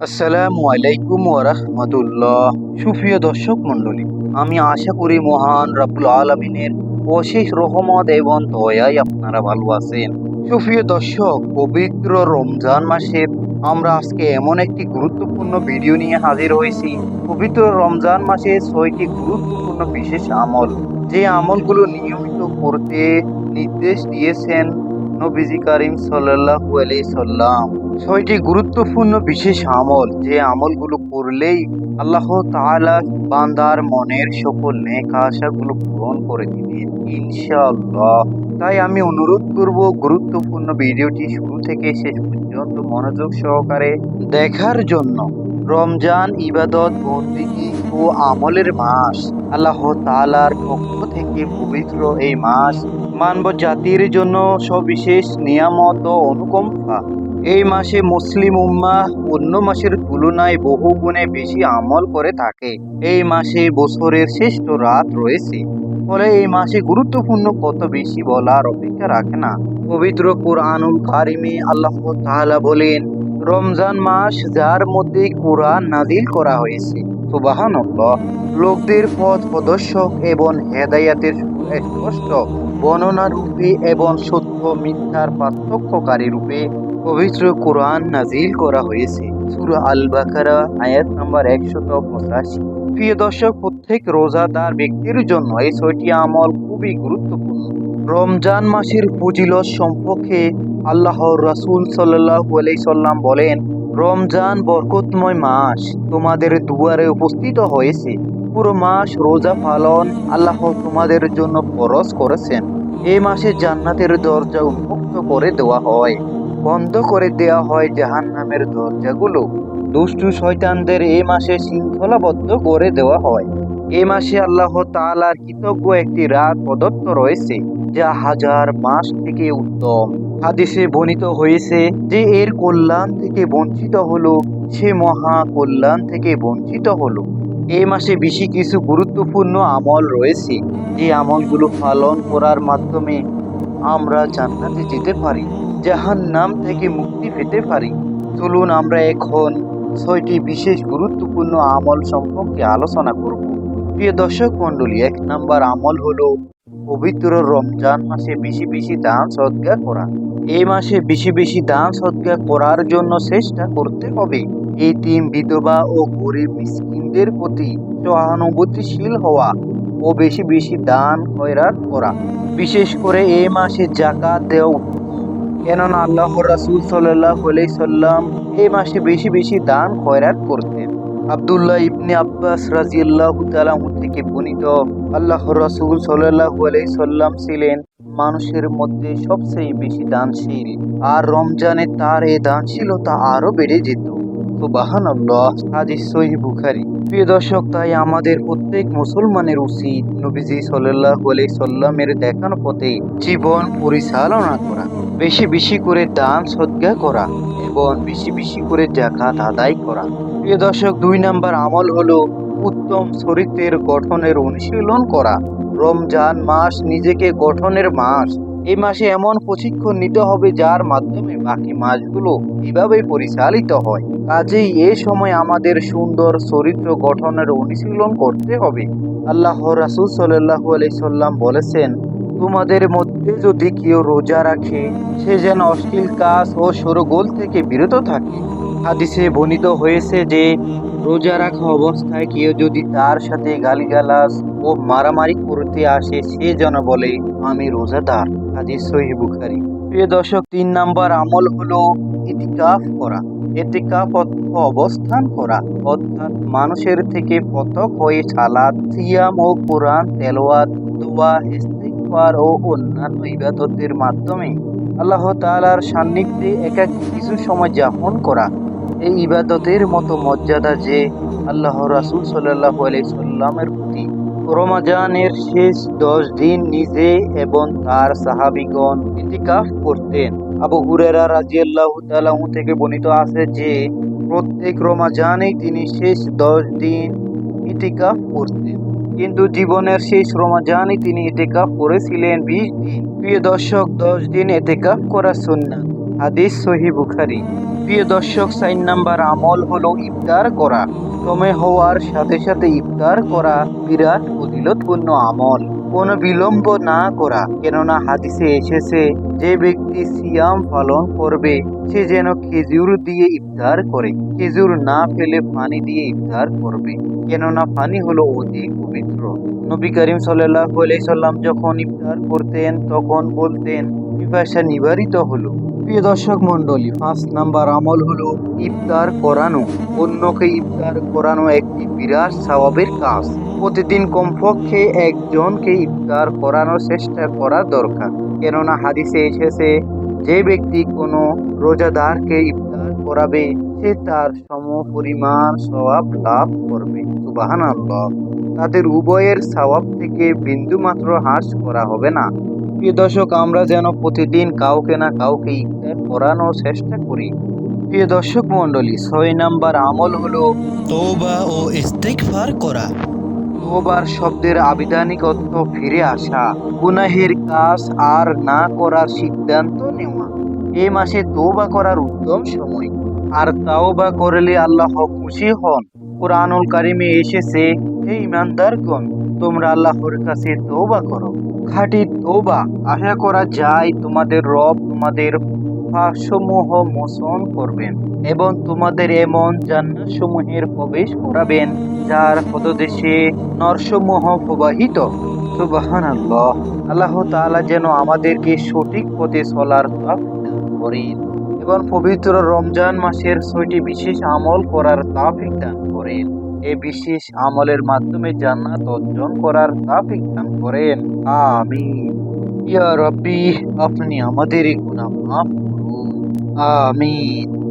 আসসালামু আলাইকুম সুপ্রিয় দর্শক মণ্ডলী, আমি আশা করি মহান রাব্বুল আলমিনের অশেষ রহমত এবং দয়ায় আপনারা ভালো আছেন। সুপ্রিয় দর্শক, পবিত্র রমজান মাসের আমরা আজকে এমন একটি গুরুত্বপূর্ণ ভিডিও নিয়ে হাজির হয়েছি। পবিত্র রমজান মাসে ছয়টি গুরুত্বপূর্ণ বিশেষ আমল। যে আমলগুলো নিয়মিত করতে নির্দেশ দিয়েছেন নবীজি করিম সাল্লাল্লাহু আলাইহি সাল্লাম। ছয়টি গুরুত্বপূর্ণ বিশেষ আমল, যে আমলগুলো করলেই আল্লাহ তাআলা বান্দার মনের সকল নেক আশাগুলো পূরণ করে দিবেন, ইনশাআল্লাহ। তাই আমি অনুরোধ করব, গুরুত্বপূর্ণ ভিডিওটি শুরু থেকে শেষ পর্যন্ত মনোযোগ সহকারে দেখার জন্য। রমজান ইবাদত, বন্দিগি ও আমলের মাস। আল্লাহ তাআলার পক্ষ থেকে পবিত্র এই মাস মানব জাতির জন্য সবিশেষ নিয়ামত ও অনুকম্পা। এই মাসে মুসলিম উম্মাহ অন্য মাসের তুলনায় বহু গুণে বেশি আমল করে থাকে। এই মাসে বছরের শ্রেষ্ঠ রাত রয়েছে। ফলে এই মাসে গুরুত্বপূর্ণ কত বেশি বলার অপেক্ষা রাখে না। পবিত্র কোরআনুল কারিমে আল্লাহ তাআলা বলেন, রমজান মাস যার মধ্যে কোরআন নাজিল করা হয়েছে। লোকদের পথ প্রদর্শক এবং হেদায়াতের স্পষ্ট বর্ণনা রূপে এবং সত্য মিথ্যার পার্থক্যকারী রূপে পবিত্র কোরআন নাজিল করা হয়েছে। সূরা আল বাকারা আয়াত নাম্বার একশত পঁচাশি। প্রিয় দর্শক, প্রত্যেক রোজাদার ব্যক্তির জন্য এই ছয়টি আমল খুবই গুরুত্বপূর্ণ। রমজান মাসের ফজিলত সম্পর্কে আল্লাহর রাসূল সাল্লাল্লাহু আলাইহি সাল্লাম বলেন রমজান বরকতময় মাস তোমাদের দুয়ারে উপস্থিত হয়েছে। পুরো মাস রোজা পালন আল্লাহ তোমাদের জন্য ফরজ করেছেন। এই মাসে জান্নাতের দরজা উন্মুক্ত করে দেওয়া হয়, বন্ধ করে দেওয়া হয় জাহান নামের দরজাগুলো। দুষ্টু শয়তানদের এ মাসে শৃঙ্খলাবদ্ধ করে দেওয়া হয়। এ মাসে আল্লাহ তাআলার কৃতজ্ঞ একটি রাত প্রদত্ত রয়েছে, যা হাজার মাস থেকে উত্তম। হাদিসে বর্ণিত হয়েছে যে এর কল্যাণ থেকে বঞ্চিত হলো, সে মহা কল্যাণ থেকে বঞ্চিত হলো। এই মাসে বেশি কিছু গুরুত্বপূর্ণ আমল রয়েছে। যে আমলগুলো পালন করার মাধ্যমে আমরা জান্নাতে যেতে পারি জাহান নাম থেকে মুক্তি পেতে পারি। চলুন আমরা এখন ছয়টি বিশেষ গুরুত্বপূর্ণ আমল সম্পর্কে আলোচনা করব। প্রিয় দর্শক মণ্ডলী, এক নাম্বার আমল হলো পবিত্র রমজান মাসে বেশি বেশি দান সদ্গা করা। এই মাসে বেশি বেশি দান সদ্গা করার জন্য চেষ্টা করতে হবে। এই তিন বিধবা ও গরিব মিসকিনদের প্রতি সহানুভূতিশীল হওয়া ও বেশি বেশি দান খয়রাত করা। বিশেষ করে এই মাসে জাকাত দেওয়া কেননা আল্লাহ রাসুল আলাইহি সাল্লাম এই মাসে বেশি বেশি দান খয়রাত করতেন। আব্দুল্লাহ ইবনে আব্বাস রাজিয়াল্লাহু তাআলা থেকে বর্ণিত আল্লাহ রাসুল আলাইহি সাল্লাম ছিলেন মানুষের মধ্যে সবচেয়ে বেশি দানশীল। আর রমজানে তার এই দানশীলতা আরও বেড়ে যেত। সুবহানাল্লাহ, হাদিস সহিহ বুখারী। প্রিয় দর্শক, তাই আমাদের প্রত্যেক মুসলমানের উচিত নবীজি সাল্লাল্লাহু আলাইহি সাল্লামের দেখানো পথে জীবন পরিচালনা করা, বেশি বেশি করে দান সদ্গা করা এবং বেশি বেশি করে জাকাত আদায় করা। প্রিয় দর্শক, দুই নাম্বার আমল হলো উত্তম চরিত্রের গঠনের অনুশীলন করা। রমজান মাস নিজেকে গঠনের মাস। এই মাসে এমন প্রশিক্ষণ নিতে হবে যার মাধ্যমে বাকি মাসগুলো এভাবে পরিচালিত হয়। কাজেই এ সময় আমাদের সুন্দর চরিত্র গঠনের অনুশীলন করতে হবে। আল্লাহ রাসূল আলাইহি সাল্লাম বলেছেন, তোমাদের মধ্যে যদি কেউ রোজা রাখে, সে যেন অশ্লীল কাজ ও সরগোল থেকে বিরত থাকে। হাদিসে বর্ণিত হয়েছে যে, রোজা রাখা অবস্থায় কেউ যদি তার সাথে গালিগালাজ ও মারামারি করতে আসে, সে যেন বলে, আমি রোজাদার হাদিস সহিহ বুখারী। প্রিয় দর্শক, তিন নাম্বার আমল হলো ইতিকাফ করা। অবস্থান করা। অর্থাৎ মানুষের থেকে পতক হয়ে সালাদ সিয়াম ও কোরআন, তেলাওয়াত, দোয়া, ইস্তিগফার ও অন্যান্য ইবাদতের মাধ্যমে আল্লাহ তাআলার সান্নিধ্যে একাকী কিছু সময় যাপন করা। এই ইবাদতের মতো মর্যাদা যে আল্লাহ রাসূল সাল্লাল্লাহু আলাইহি সাল্লামের রমাজানের শেষ দশ দিন নিজে এবং তার সাহাবিগণ ইতিকাফ করতেন। আবু হুরেরা রাজিয়াল্লাহু তাআলাহু থেকে বর্ণিত আছে যে, প্রত্যেক রমাজানেই তিনি শেষ দশ দিন ইতিকাফ করতেন। কিন্তু জীবনের শেষ রমাজানে তিনি ইতিকাফ করেছিলেন বিশ দিন। প্রিয় দর্শক, দশ দিন এতেকাফ করা সুন্নাত। হাদিস সহি বুখারি। প্রিয় দর্শক, সাইন নাম্বার আমল হলো ইফতার করা। সময় হওয়ার সাথে সাথে ইফতার করা বিরাট ফজিলতপূর্ণ আমল। কোনো বিলম্ব না করা, কেননা হাদিসে এসেছে, যে ব্যক্তি সিয়াম পালন করবে, সে যেন খেজুর দিয়ে ইফতার করে। খেজুর না ফেলে পানি দিয়ে ইফতার করবে। কেননা পানি হলো অতি পবিত্র। নবী করিম সাল্লাহ সাল্লাম যখন ইফতার করতেন, তখন বলতেন পিপাসা নিবারিত হলো। প্রিয় দর্শক মন্ডলী পাঁচ নাম্বার আমল হলো ইফতার করানো। অন্যকে ইফতার করানো একটি বিরাট স্বভাবের কাজ। প্রতিদিন কমপক্ষে একজনকে ইফতার করানোর চেষ্টা করা দরকার। কেননা হাদিসে এসেছে, যে ব্যক্তি কোনো রোজাদারকে ইফতার করাবে, সে তার সম পরিমাণ স্বভাব লাভ করবে। সুবাহান তাদের উভয়ের স্বভাব থেকে বিন্দুমাত্র হ্রাস করা হবে না। প্রিয় দর্শক আমরা যেন প্রতিদিন কাউকে না কাউকে ইফতার করানোর চেষ্টা করি। প্রিয় দর্শক মণ্ডলী ছয় নাম্বার আমল হলো তৌবা ও ইস্তেগফার করা। তোবার শব্দের আবিধানিক অর্থ ফিরে আসা গুনাহের কাজ আর না করার সিদ্ধান্ত নেওয়া। এই মাসে তোবা করার উত্তম সময়। আর তাওবা করলে আল্লাহ খুশি হন। কোরআনুল কারিমে এসেছে হে ইমানদারগণ তোমরা আল্লাহর কাছে তোবা করো। খাঁটি তোবা আশা করা যায় তোমাদের রব তোমাদের পাপসমূহ মোচন করবেন এবং তোমাদের এমন জান্নাত সমূহের প্রবেশ করাবেন যার পদদেশে নরসমূহ প্রবাহিত। সুবাহান আল্লাহ আল্লাহ তাআলা যেন আমাদেরকে সঠিক পথে চলার দান করেন এবং পবিত্র রমজান মাসের ছয়টি বিশেষ আমল করার তাফিক দান করেন এই বিশেষ আমলের মাধ্যমে জান্নাত অর্জন করার তাফিক দান করেন। আমিন। ইয়া রব্বি, আপনি আমাদের গুনাহ মাফ করুন। আমিন।